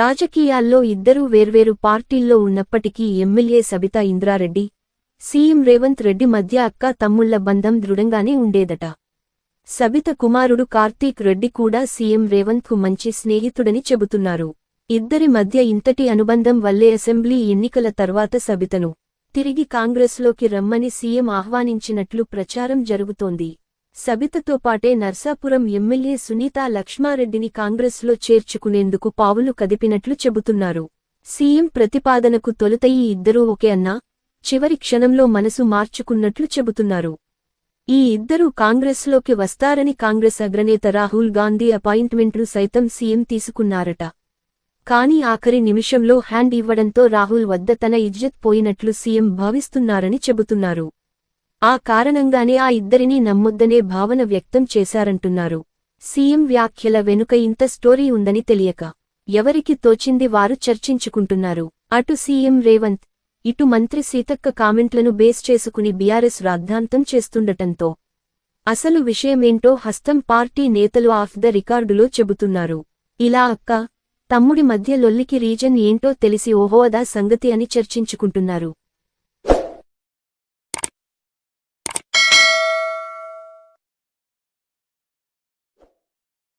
రాజకీయాల్లో ఇద్దరూ వేర్వేరు పార్టీల్లో ఉన్నప్పటికీ ఎమ్మెల్యే సబితా ఇంద్రారెడ్డి సీఎం రేవంత్ రెడ్డి మధ్య అక్క తమ్ముళ్ళ బంధం దృఢంగానే ఉండేదట. సబిత కుమారుడు కార్తీక్ రెడ్డి కూడా సీఎం రేవంత్కు మంచి స్నేహితుడని చెబుతున్నారు. ఇద్దరి మధ్య ఇంతటి అనుబంధం వల్లే అసెంబ్లీ ఎన్నికల తర్వాత సబితను తిరిగి కాంగ్రెస్లోకి రమ్మని సీఎం ఆహ్వానించినట్లు ప్రచారం జరుగుతోంది. సబితతో పాటే నర్సాపురం ఎమ్మెల్యే సునీతా లక్ష్మారెడ్డిని కాంగ్రెస్లో చేర్చుకునేందుకు పావులు కదిపినట్లు చెబుతున్నారు. సీఎం ప్రతిపాదనకు తొలుత ఈ ఇద్దరూ ఒకే అన్నా చివరి క్షణంలో మనసు మార్చుకున్నట్లు చెబుతున్నారు. ఈ ఇద్దరూ కాంగ్రెస్లోకి వస్తారని కాంగ్రెస్ అగ్రనేత రాహుల్ గాంధీ అపాయింట్మెంట్లు సైతం సీఎం తీసుకున్నారట. కానీ ఆఖరి నిమిషంలో హ్యాండ్ ఇవ్వడంతో రాహుల్ వద్ద తన ఇజ్జత్ పోయినట్లు సీఎం భావిస్తున్నారని చెబుతున్నారు. ఆ కారణంగానే ఆ ఇద్దరినీ నమ్మొద్దనే భావన వ్యక్తం చేశారంటున్నారు. సీఎం వ్యాఖ్యల వెనుక ఇంత స్టోరీ ఉందని తెలియక ఎవరికి తోచింది వారు చర్చించుకుంటున్నారు. అటు సీఎం రేవంత్ ఇటు మంత్రి సీతక్క కామెంట్లను బేస్ చేసుకుని బీఆర్ఎస్ రాద్ధాంతం చేస్తుండటంతో అసలు విషయమేంటో హస్తం పార్టీ నేతలు ఆఫ్ ద రికార్డులో చెబుతున్నారు. ఇలా అక్క తమ్ముడి మధ్య లొల్లికి రీజన్ ఏంటో తెలిసి ఓహోదా సంగతి అని చర్చించుకుంటున్నారు.